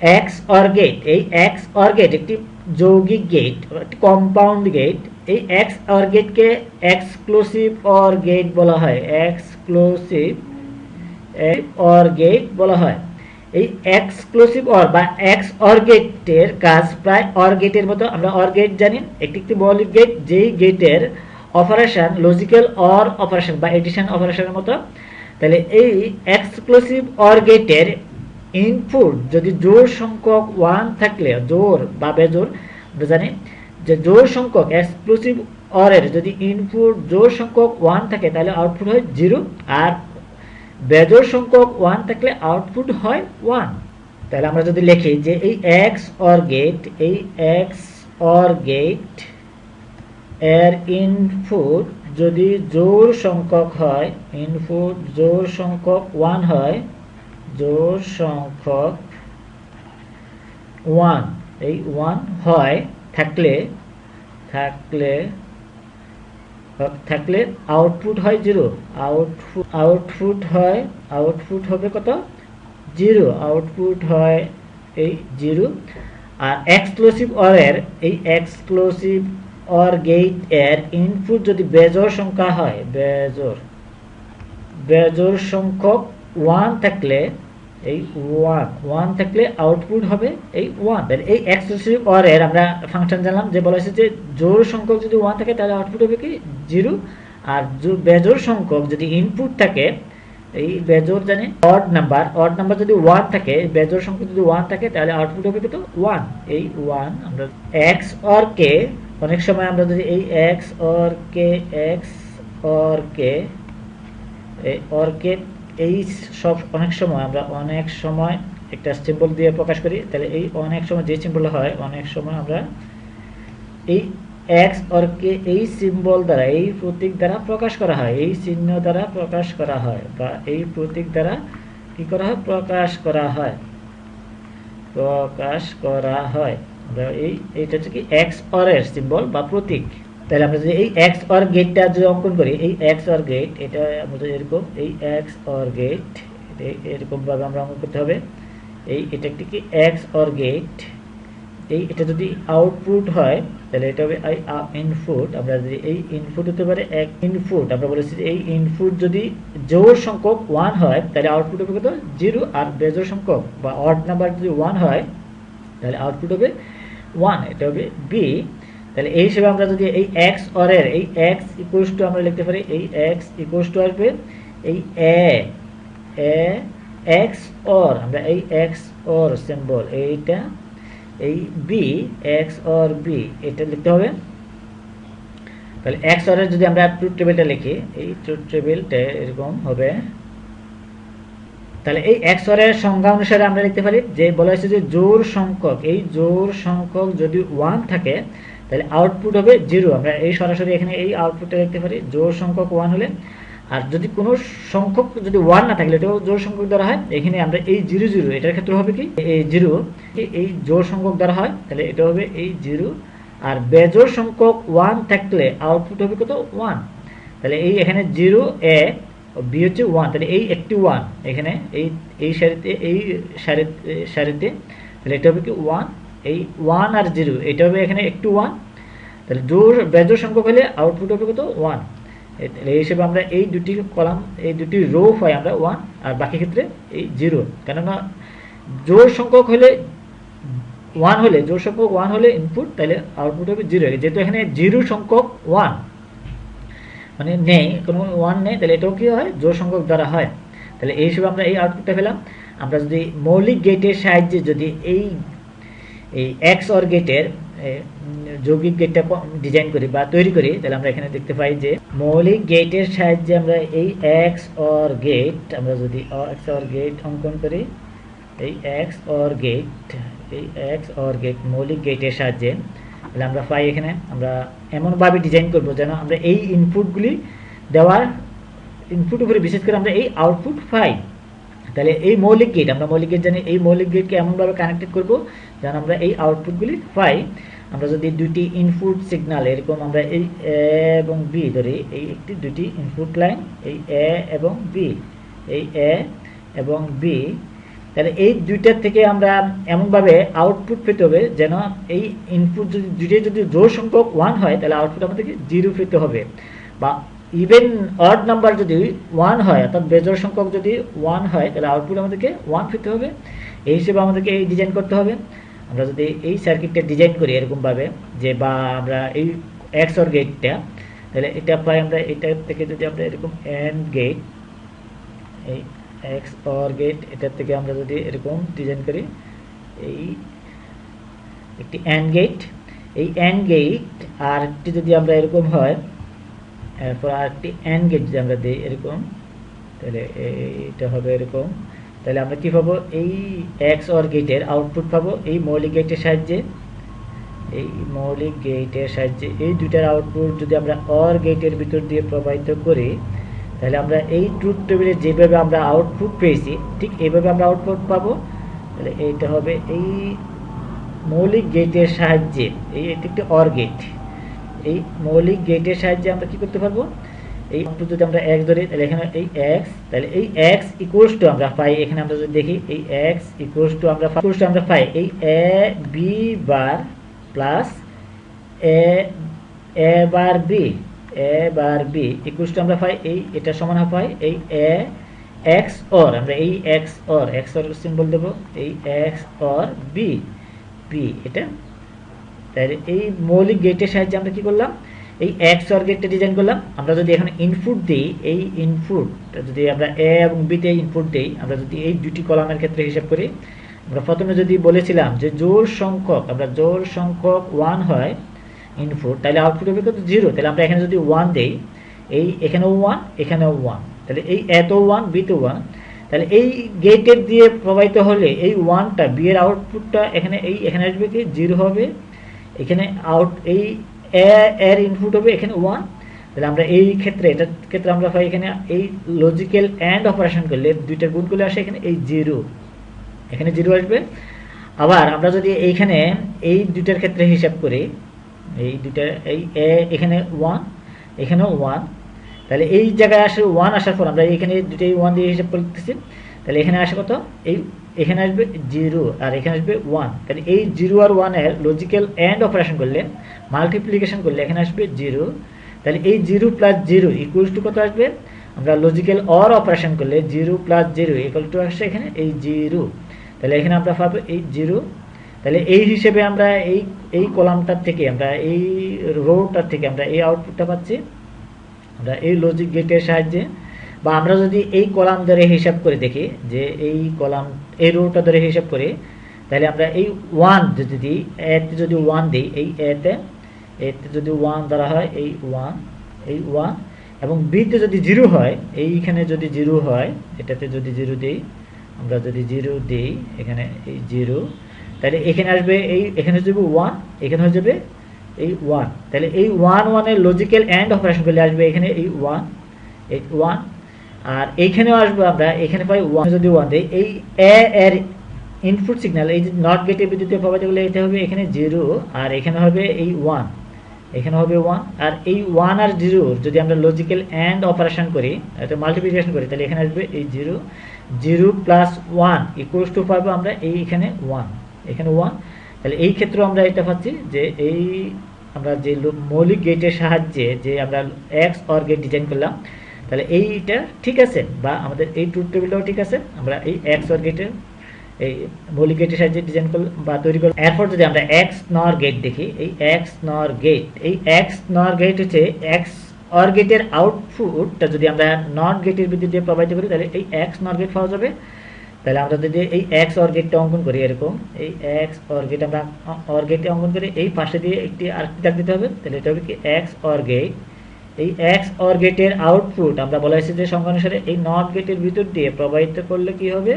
X or gate এই x or gate একটি যৌগিক গেট কম্পাউন্ড গেট এই এক্স অর গেটকে এক্সক্লুসিভ অর গেট বলা হয়। এক্সক্লুসিভ অর গেট বলা হয়। এই এক্সক্লুসিভ অর বা এক্স অর গেটের কাজ প্রায় অর গেটের মতো, আমরা অর গেট জানি। একটি একটি মৌলিক গেট যেই গেটের অপারেশন লজিক্যাল অর অপারেশন বা এডিশন অপারেশনের মতো। তাহলে এই এক্সক্লুসিভ অর গেটের ইনপুট যদি জোর সংখ্যক ওয়ান থাকলে, জোর বা বেজোর জানি যে জোর সংখ্যক এক্সক্লুসিভ অরের যদি ইনপুট জোর সংখ্যক ওয়ান থাকে, তাহলে আউটপুট হয় জিরো আর বেজোর সংখ্যক ওয়ান থাকলে আউটপুট হয় ওয়ান তাহলে আমরা যদি লিখি যে এই এক্স অর গেট এই এক্স অর গেটের ইনপুট যদি জোর সংখ্যক হয় ইনপুট জোর সংখ্যক ওয়ান হয় জোর সংখ্যক ওয়ান। এই ওয়ান হয় থাকলে থাকলে থাকলে আউটপুট হয় জিরো। আউটপুট আউটপুট হয়, আউটপুট হবে কত? জিরো। আউটপুট হয় এই জিরো। আর এক্সক্লুসিভ অরের, এই এক্সক্লুসিভ অর গেটের ইনপুট যদি বেজোর সংখ্যা হয় বেজোর বেজোর সংখ্যক ওয়ান থাকলে এই ওয়ান ওয়ান থাকলে আউটপুট হবে এই ওয়ান এই এক্সক্লুসিভ অর এর আমরা ফাংশন জানলাম যে বলা হয়েছে যে জোর সংখ্যক যদি ওয়ান থাকে তাহলে আউটপুট হবে কি? জিরো আর বেজোর সংখ্যক যদি ইনপুট থাকে, এই বেজোর জানি অড নাম্বার অড নাম্বার যদি ওয়ান থাকে বেজোর সংখ্যক যদি ওয়ান থাকে তাহলে আউটপুট হবে কিন্তু ওয়ান এই ওয়ান আমরা এক্স অর কে অনেক সময় আমরা যদি এই এক্স অর কে এক্স অর কে অর কে এই সব অনেক সময় আমরা অনেক সময় একটা সিম্বল দিয়ে প্রকাশ করি, তাহলে এই অনেক সময় যে সিম্বল হয়, অনেক সময় আমরা এই এক্স অর কে এই সিম্বল দ্বারা, এই প্রতীক দ্বারা প্রকাশ করা হয়, এই চিহ্ন দ্বারা প্রকাশ করা হয়, বা এই প্রতীক দ্বারা কি করা হয়? প্রকাশ করা হয়। প্রকাশ করা হয়। এই, এইটা হচ্ছে কি এক্স অর এর সিম্বল বা প্রতীক। তাহলে আমরা যদি এই এক্স অর গেটটা যদি অঙ্কন করি, এই এক্স অর গেট এটা আমাদের এরকম, এই এক্স অর গেট এরকম ভাবে আমরা অঙ্কন করতে হবে। এই, এটা একটি কি? এক্স অর গেট এই, এটা যদি আউটপুট হয়, তাহলে এটা হবে আই ইনপুট আমরা যদি এই ইনপুট হতে পারে, এক ইনপুট আমরা বলেছি এই ইনপুট যদি জোর সংখ্যক ওয়ান হয়, তাহলে আউটপুট হবে কত? জিরো আর বেজোর সংখ্যক বা অড নাম্বার যদি ওয়ান হয়, তাহলে আউটপুট হবে ওয়ান এটা হবে বি তাহলে এই হিসেবে আমরা যদি এই এক্স অর এর, এই এক্স ইকুয়ালস টু আমরা লিখতে পারি, এই এক্স ইকুয়ালস টু আসবে, এই এ এ এক্স অর আমরা এই এক্স অর সিম্বল এইটা, এই বি এক্স অর বি এটা লিখতে হবে। তাহলে এক্স অর এর যদি আমরা ট্রুথ টেবিলটা লিখি, এই ট্রুথ টেবিলটা এরকম হবে। তাহলে এই এক্স অর এর সংজ্ঞা অনুসারে আমরা লিখতে পারি, যে বলা হয়েছে যে জোর সংখ্যক, এই জোর সংখ্যক যদি ওয়ান থাকে তাহলে আউটপুট হবে জিরো আমরা এই সরাসরি এখানে এই আউটপুটটা লিখতে পারি জোর সংখ্যক ওয়ান হলে। আর যদি কোনো সংখ্যক যদি ওয়ান না থাকলে এটাও জোর সংখ্যক দ্বারা হয়, এখানে আমরা এই জিরো জিরো এটার ক্ষেত্রে হবে কি? এই জিরো এই জোর সংখ্যক দ্বারা হয়, তাহলে এটা হবে এই জিরো আর বেজোর সংখ্যক ওয়ান থাকলে আউটপুট হবে কত? ওয়ান তাহলে এই এখানে জিরো এ বি হচ্ছে ওয়ান তাহলে এই একটি ওয়ান এখানে এই এই সারিতে এই সারিতে সারিতে, তাহলে এটা হবে কি? ওয়ান এই ওয়ান আর জিরো এটা হবে এখানে একটু ওয়ান তাহলে জোর বেজোর সংখ্যক হলে আউটপুট হবে কত ওয়ান এই হিসেবে আমরা এই দুটি কলাম এই দুটি রো হয় আমরা ওয়ান আর বাকি ক্ষেত্রে এই জিরো কেননা জোর সংখ্যক হলে ওয়ান হলে জোর সংখ্যক ওয়ান হলে ইনপুট তাহলে আউটপুট হবে জিরো যেহেতু এখানে জিরো সংখ্যক ওয়ান মানে নেই, কোনো ওয়ান নেই, তাহলে এটাও কি হয়? জোর সংখ্যক দ্বারা হয়, তাহলে এই হিসেবে আমরা এই আউটপুটটা পেলাম, আমরা যদি মৌলিক গেটের সাহায্যে যদি এই এই এক্স অর গেটের যৌগিক গেটটা ডিজাইন করি বা তৈরি করি, তাহলে আমরা এখানে দেখতে পাই যে মৌলিক গেটের সাহায্যে আমরা এই এক্স অর গেট আমরা যদি এক্স অর গেট অঙ্কন করি, এই এক্স অর গেট এই এক্স অর গেট মৌলিক গেটের সাহায্যে, তাহলে আমরা পাই এখানে, আমরা এমনভাবে ডিজাইন করব যেন আমরা এই ইনপুটগুলি দেওয়ার ইনপুট উপরে বিশেষ করে আমরা এই আউটপুট পাই। তাহলে এই মৌলিক গেট আমরা মৌলিক গেট জানি, এই মৌলিক গেটকে এমনভাবে কানেক্টেড করব যেন আমরা এই আউটপুটগুলি পাই। আমরা যদি দুটি ইনপুট সিগনাল এরকম আমরা এই এ এবং বি ধরি, এই একটি, দুটি ইনপুট লাইন এই এ এবং বি এই এ এবং বি তাহলে এই দুইটার থেকে আমরা এমনভাবে আউটপুট পেতে হবে যেন এই ইনপুট যদি, দুইটাই যদি জোর সংখ্যক ওয়ান হয়, তাহলে আউটপুট আমাদেরকে জিরো পেতে হবে। বা ইভেন অড নাম্বার যদি ওয়ান হয়, অর্থাৎ বেজোর সংখ্যক যদি ওয়ান হয়, তাহলে আউটপুট আমাদেরকে ওয়ান ফিরতে হবে। এই হিসেবে আমাদেরকে এই ডিজাইন করতে হবে। আমরা যদি এই সার্কিটটা ডিজাইন করি এরকমভাবে, যে বা আমরা এই এক্স অর গেটটা তাহলে এটা পাই আমরা এটা থেকে যদি আমরা এরকম এন্ড গেট এই এক্স অর গেট এটার থেকে আমরা যদি এরকম ডিজাইন করি, এই একটি অ্যান্ড গেট এই অ্যান্ড গেট আর একটি যদি আমরা এরকম হয় এরপর আর একটি অ্যান্ড গেট যদি আমরা দিই এরকম, তাহলে এইটা হবে এরকম। তাহলে আমরা কি পাবো? এই এক্স অর গেটের আউটপুট পাবো। এই মৌলিক গেটের সাহায্যে, এই মৌলিক গেটের সাহায্যে এই দুইটার আউটপুট যদি আমরা অর গেটের ভিতর দিয়ে প্রবাহিত করি, তাহলে আমরা এই ট্রুথ টেবিলে যেভাবে আমরা আউটপুট পেয়েছি, ঠিক এইভাবে আমরা আউটপুট পাবো। তাহলে এইটা হবে এই মৌলিক গেটের সাহায্যে, এই এটি একটি অর গেট এই মৌলিক গেটের সাহায্যে আমরা কি করতে পারব? এই যদি আমরা এক্স ধরি, তাহলে এখানে এই এক্স তাহলে এই এক্স ইকুয়ালস টু আমরা পাই। এখানে আমরা যদি দেখি, এই এক্স ইকুয়ালস টু আমরা ইকুয়ালস টু আমরা পাই। এই A B bar plus A A bar B A bar B equals to আমরা পাই। এই এটা সমান পাই, এই এ এক্স অর আমরা এই X or X or symbol দেবো। এই এক্স অর বি বি এটা তাহলে এই মৌলিক গেটের সাহায্যে আমরা কি করলাম? এই এক্স অর গেটটা ডিজাইন করলাম। আমরা যদি এখন ইনপুট দিই, এই ইনপুট যদি আমরা এ এবং বিতে ইনপুট দিই, আমরা যদি এই দুটি কলামের ক্ষেত্রে হিসাব করি, আমরা প্রথমে যদি বলেছিলাম যে জোর সংখ্যক, আমরা জোর সংখ্যক ওয়ান হয় ইনপুট তাহলে আউটপুট হবে কত? জিরো তাহলে আমরা এখানে যদি ওয়ান দিই, এই এখানেও ওয়ান এখানেও ওয়ান তাহলে এই এত ওয়ান বিতে ওয়ান তাহলে এই গেটের দিয়ে প্রবাহিত হলে এই ওয়ানটা বি এর আউটপুটটা এখানে, এই এখানে আসবে কি? জিরো হবে। এখানে আউট এই এর ইনপুট হবে এখানে ওয়ান তাহলে আমরা এই ক্ষেত্রে, এটার ক্ষেত্রে আমরা পাই এখানে এই লজিক্যাল অ্যান্ড অপারেশন করলে দুইটা গুণ করলে আসে এখানে এই জিরো এখানে জিরো আসবে। আবার আমরা যদি এইখানে এই দুইটার ক্ষেত্রে হিসাব করি, এই দুইটা, এই এ এখানে ওয়ান এখানেও ওয়ান তাহলে এই জায়গায় আসে ওয়ান আসার পর আমরা এখানে দুটাই ওয়ান দিয়ে হিসাব করতেছি। তাহলে এখানে আসে কত? এই এখানে আসবে জিরো আর এখানে আসবে ওয়ান তাহলে এই জিরো আর ওয়ানের লজিক্যাল অ্যান্ড অপারেশন করলে মাল্টিপ্লিকেশন করলে এখানে আসবে জিরো। তাহলে এই zero plus zero equals to কত আসবে? আমরা লজিক্যাল অর অপারেশন করলে zero plus zero equal to আসছে এখানে এই জিরো। তাহলে এখানে আমরা পাবো এই জিরো। তাহলে এই হিসেবে আমরা এই এই কলামটার থেকে আমরা এই রোটার থেকে আমরা এই আউটপুটটা পাচ্ছি। আমরা এই লজিক গেটের সাহায্যে বা আমরা যদি এই কলাম ধরে হিসাব করে দেখি, যে এই কলাম, এই রোটা ধরে হিসাব করি, তাহলে আমরা এই ওয়ান যদি দিই এতে যদি ওয়ান দিই, এই এতে এতে যদি ওয়ান ধরা হয়, এই ওয়ান এই ওয়ান এবং বিতে যদি জিরো হয়, এইখানে যদি জিরো হয়, এটাতে যদি জিরো দিই, আমরা যদি জিরো দিই, এখানে এই জিরো তাহলে এখানে আসবে এই, এখানে যাবে ওয়ান এখানে হয়ে যাবে এই ওয়ান তাহলে এই ওয়ান ওয়ানের লজিক্যাল অ্যান্ড অপারেশন করলে আসবে, এখানে এই ওয়ান এই ওয়ান আর এইখানেও আসবে আমরা, এখানে পাই ওয়ান যদি ওয়ান দেয় এই এ এর ইনপুট সিগন্যাল এই যে নট গেটে বিদ্যুতের প্রবাহিত করলে এটা হবে এখানে জিরো আর এখানে হবে এই ওয়ান এখানে হবে ওয়ান আর এই ওয়ান আর জিরো যদি আমরা লজিক্যাল অ্যান্ড অপারেশন করি এটা মাল্টিপ্লিকেশন করি, তাহলে এখানে আসবে এই zero zero plus one equals to পাবো আমরা এইখানে ওয়ান এখানে ওয়ান তাহলে এই ক্ষেত্রে আমরা এটা পাচ্ছি যে এই আমরা যে মৌলিক গেটের সাহায্যে যে আমরা এক্স অর গেট ডিজাইন করলাম তাহলে এইটা ঠিক আছে, বা আমাদের এই ট্রুথ টেবিলটাও ঠিক আছে। আমরা এই এক্স অর গেটের এই মৌলিক গেটের সাহায্যে ডিজাইন করলাম বা তৈরি করলাম এরপর যদি আমরা এক্স নর গেট দেখি, এই এক্স নর গেট এই এক্স নর গেট হচ্ছে এক্স অর গেটের আউটপুটটা যদি আমরা নট গেটের বিদ্যুৎ দিয়ে প্রবাহিত করি, তাহলে এই এক্স নর গেট পাওয়া যাবে। তাহলে আমরা যদি এই এক্স অর গেটটা অঙ্কন করি এরকম, এই এক্স অর গেট আমরা অর গেটে অঙ্কন করি এই পাশে দিয়ে একটি আরেকটি দিতে হবে, তাহলে এটা হবে কি এক্স অর গেট এই এক্স অর গেটের আউটপুট আমরা বলা হয়েছে যে সংখ্যা অনুসারে এই নট গেটের ভিতর দিয়ে প্রবাহিত করলে কি হবে?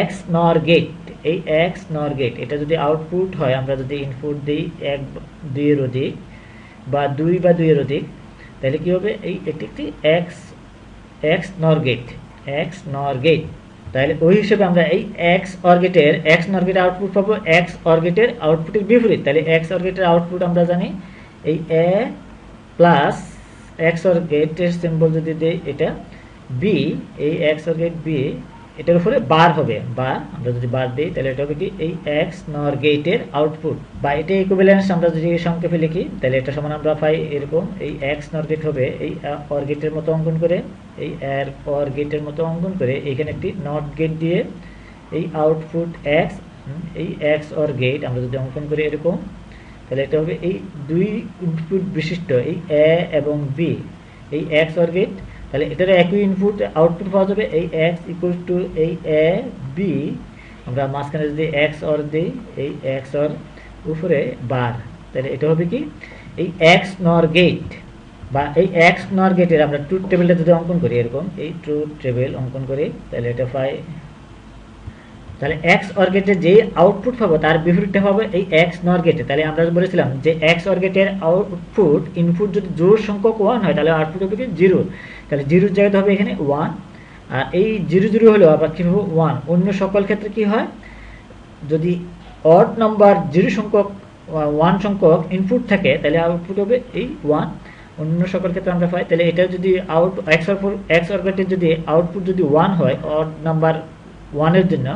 এক্স নর গেট এই এক্স নর গেট এটা যদি আউটপুট হয়, আমরা যদি ইনপুট দিই, এক দুইয়ের অধিক বা দুই বা দুইয়ের অধিক, তাহলে কি হবে? এই এটি একটি X X nor gate X nor gate তাহলে ওই হিসেবে আমরা এই এক্স অর্গেটের এক্স নর্গেটের আউটপুট পাবো এক্স অর্গেটের আউটপুটের বিপরীত, তাহলে এক্স অর্গেটের আউটপুট আমরা জানি, এই এ প্লাস এক্স অর্গেটের সিম্বল যদি দেই, এটা বি এই এক্স অর্গেট বি এটার উপরে বার হবে। বার আমরা যদি বার দিই, তাহলে এটা হবে কি? এই এক্স নর গেটের আউটপুট বা এটা ইকুইভ্যালেন্স আমরা যদি সংক্ষেপে লিখি, তাহলে এটা সমান আমরা পাই এরকম, এই এক্স নর গেট হবে, এই অর গেটের মতো অঙ্কন করে, এই এর অর গেটের মতো অঙ্কন করে, এখানে একটি নট গেট দিয়ে এই আউটপুট এক্স এই এক্স অর গেট আমরা যদি অঙ্কন করি এরকম তাহলে এটা হবে এই দুই ইনপুট বিশিষ্ট, এই এ এবং বি এই এক্স অর গেট তাহলে এটার একই ইনপুট আউটপুট পাওয়া যাবে। এই এক্স ইকুয়াল টু এই এ বি আমরা মাঝখানে যদি এক্স অর দিই, এই এক্স অর উপরে বার তাহলে এটা হবে কি? এই এক্স নর গেট বা এই এক্স নর গেটের আমরা ট্রুথ টেবিলটা যদি অঙ্কন করি এরকম, এই ট্রুথ টেবিল অঙ্কন করি, তাহলে এটা পাই তাহলে এক্স অর যে আউটপুট পাবো, তার বিপরীতটা পাবো এই এক্স নর গেটে তাহলে আমরা বলেছিলাম যে এক্স অর গেটের আউটপুট ইনপুট যদি জোর সংখ্যক ওয়ান হয়, তাহলে আউটপুট হবে কি জিরো তাহলে জিরোর জায়গাতে হবে এখানে ওয়ান আর এই জিরো জিরো হলেও আবার কী হবে ওয়ান অন্য সকল ক্ষেত্রে কি হয়? যদি অড নাম্বার জিরো সংখ্যক ওয়ান সংখ্যক ইনপুট থাকে, তাহলে আউটপুট হবে এই ওয়ান অন্য সকল ক্ষেত্রে আমরা পাই, তাহলে এটা যদি আউট এক্স অরগেটের যদি আউটপুট যদি ওয়ান হয় অড নাম্বার ওয়ানের জন্য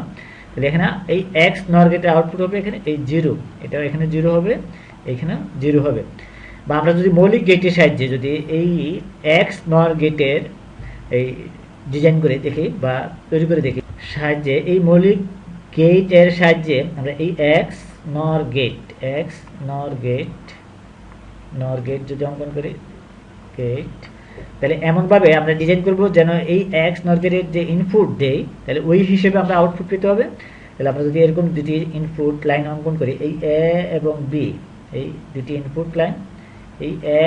তাহলে এখানে এই এক্স নর গেটের আউটপুট হবে এখানে, এই জিরো এটা এখানে জিরো হবে এখানে জিরো হবে। বা আমরা যদি মৌলিক গেটের সাহায্যে যদি এই এক্স নর গেটের এই ডিজাইন করে দেখি বা তৈরি করে দেখি, সাহায্যে এই মৌলিক গেটের সাহায্যে আমরা এই X nor gate X nor gate nor gate যদি অঙ্কন করি গেট তাহলে এমনভাবে আমরা ডিজাইন করব যেন এই এক্স নর্গেটের যে ইনপুট দেই তাহলে ওই হিসেবে আমরা আউটপুট পেতে হবে। তাহলে আমরা যদি এরকম দুটি ইনপুট লাইন অঙ্কন করি, এই এ এবং বি এই দুটি ইনপুট লাইন এই এ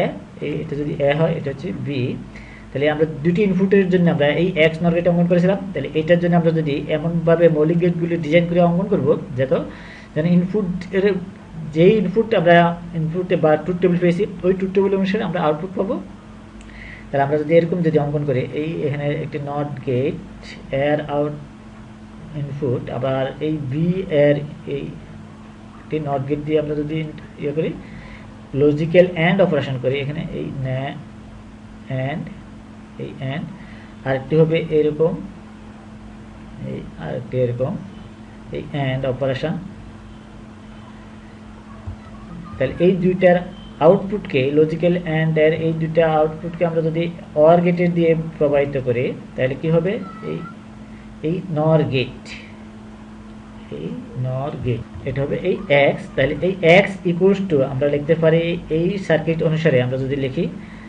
এটা যদি এ হয়, এটা হচ্ছে বি তাহলে আমরা দুটি ইনপুটের জন্য আমরা এই এক্স নর্গেট অঙ্কন করেছিলাম। তাহলে এটার জন্য আমরা যদি এমনভাবে মৌলিক গেটগুলি ডিজাইন করে অঙ্কন করব যাতে যেন ইনপুট যেই ইনপুট আমরা ইনপুটে বা টুথ টেবিল পেয়েছি, ওই টুথ টেবিল অনুসারে আমরা আউটপুট পাবো। তাহলে আমরা যদি এরকম যদি অঙ্কন করি, এই এখানে একটি নট গেটের আউট ইনপুট আবার এই বি এর এই একটি নট গেট দিয়ে আমরা যদি ইয়ে করি লজিক্যাল অ্যান্ড অপারেশন করি, এখানে এই অ্যান্ড এই অ্যান্ড আরেকটি হবে এরকম, এই আরেকটি এরকম, এই অ্যান্ড অপারেশন তাহলে এই দুইটার আউটপুটকে লজিক্যাল অ্যান্ড এর এই দুটা আউটপুটকে আমরা যদি অর গেটের দিয়ে প্রবাহিত করি, তাহলে কি হবে? এই এই নর গেট এই নর গেট এটা হবে এই এক্স তাহলে এই এক্স ইকুয়ালস টু আমরা লিখতে পারি এই সার্কিট অনুসারে আমরা যদি লিখি,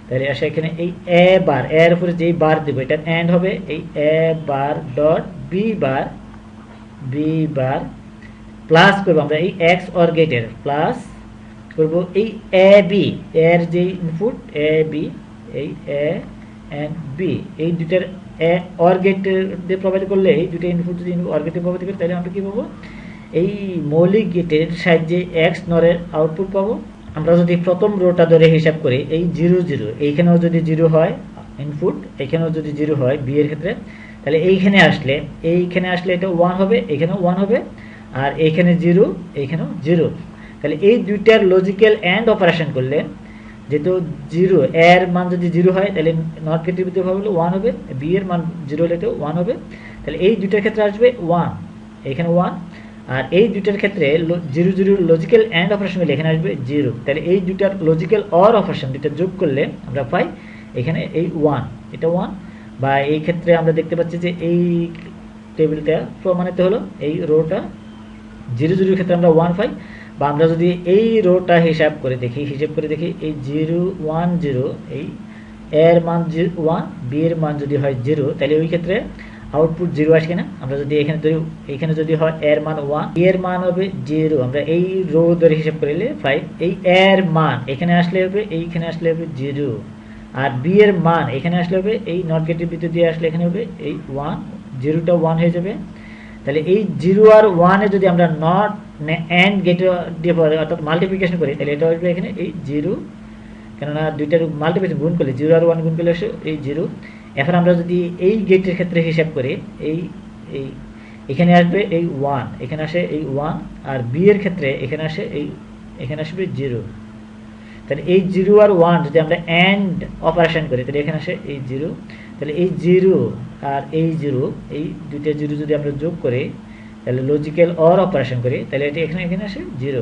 তাহলে আসে এখানে এই এ বার এর উপরে যেই বার দিব এটা অ্যান্ড হবে এই A bar dot B bar B bar plus করব আমরা এই এক্স অর গেটের প্লাস করব। এই এ বি এর যে ইনপুট এ বি এই এন্ড বি এই দুটার এ অর গেট দিয়ে প্রভাবিত করলে এই দুটো ইনপুট যদি অর গেটে প্রভাবিত করি, তাহলে আমরা কি পাবো? এই মৌলিক গেটের সাহায্যে এক্স নরের আউটপুট পাবো। আমরা যদি প্রথম রোটা ধরে হিসাব করি, এই জিরো জিরো এইখানেও যদি জিরো হয় ইনপুট এখানেও যদি জিরো হয় বি এর ক্ষেত্রে, তাহলে এইখানে আসলে এইখানে আসলে এটা ওয়ান হবে এখানেও ওয়ান হবে, আর এইখানে জিরো এইখানেও জিরো তাহলে এই দুইটার লজিক্যাল অ্যান্ড অপারেশন করলে যেহেতু জিরো এর মান যদি জিরো হয়, তাহলে নট গেটের ভিতরে হলে ওয়ান হবে বি এর মান জিরো হলে তো ওয়ান হবে। তাহলে এই দুইটার ক্ষেত্রে আসবে ওয়ান এখানে ওয়ান আর এই দুইটার ক্ষেত্রে zero zero logical and operation করলে এখানে আসবে জিরো তাহলে এই দুইটার লজিক্যাল অর অপারেশন দুইটা যোগ করলে আমরা পাই এখানে এই ওয়ান এটা ওয়ান বা এই ক্ষেত্রে আমরা দেখতে পাচ্ছি যে এই টেবিলটা প্রমাণিত হলো, এই রোটা জিরো জিরোর ক্ষেত্রে আমরা ওয়ান পাই। বা আমরা যদি এই রোটা হিসাব করে দেখি, হিসাব করে দেখি, এই জিরো ওয়ান জিরো, এই এর মান জিরো ওয়ান, বি এর মান যদি হয় জিরো, তাহলে ওই ক্ষেত্রে আউটপুট জিরো আসে কিনা? আমরা যদি এখানে ধরি, এখানে যদি হয় এর মান ওয়ানের মান হবে জিরো। আমরা এই রো ধরে হিসাব করলে ফাইভ এই এর মান এখানে আসলে হবে, এইখানে আসলে হবে জিরো। আর বি এর মান এখানে আসলে হবে, এই নট গেটের ভিতর দিয়ে আসলে এখানে হবে, এই ওয়ান জিরোটা ওয়ান হয়ে যাবে। তাহলে এই জিরো আর ওয়ানে যদি আমরা নট অ্যান্ড গেটে দিয়ে পরে অর্থাৎ মাল্টিপ্লিকেশন করি, তাহলে এটা আসবে এখানে এই জিরো, কেননা দুইটার মাল্টিপ্লিকেশন গুণ করলে, জিরো আর ওয়ান গুণ করলে এই জিরো। এখন আমরা যদি এই গেটের ক্ষেত্রে হিসাব করি, এই এই, এখানে আসবে এই ওয়ান এখানে আসে এই ওয়ান আর বি এর ক্ষেত্রে এখানে আসে এই, এখানে আসবে জিরো। তাহলে এই জিরো আর ওয়ান যদি আমরা অ্যান্ড অপারেশন করি, তাহলে এখানে আসে এই জিরো। তাহলে এই জিরো আর এই জিরো, এই দুইটা জিরো যদি আমরা যোগ করি তাহলে লজিক্যাল অর অপারেশন করি, তাহলে এটি এখানে এখানে আসে জিরো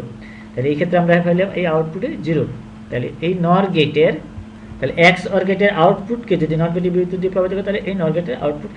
তাহলে এই ক্ষেত্রে আমরা ফেললাম এই আউটপুটে জিরো তাহলে এই নর গেটের তাহলে এক্স অর গেটের আউটপুটকে যদি নট গেটের বিরুদ্ধে দিয়ে প্রভাবিত করে, তাহলে এই নর গেটের আউটপুট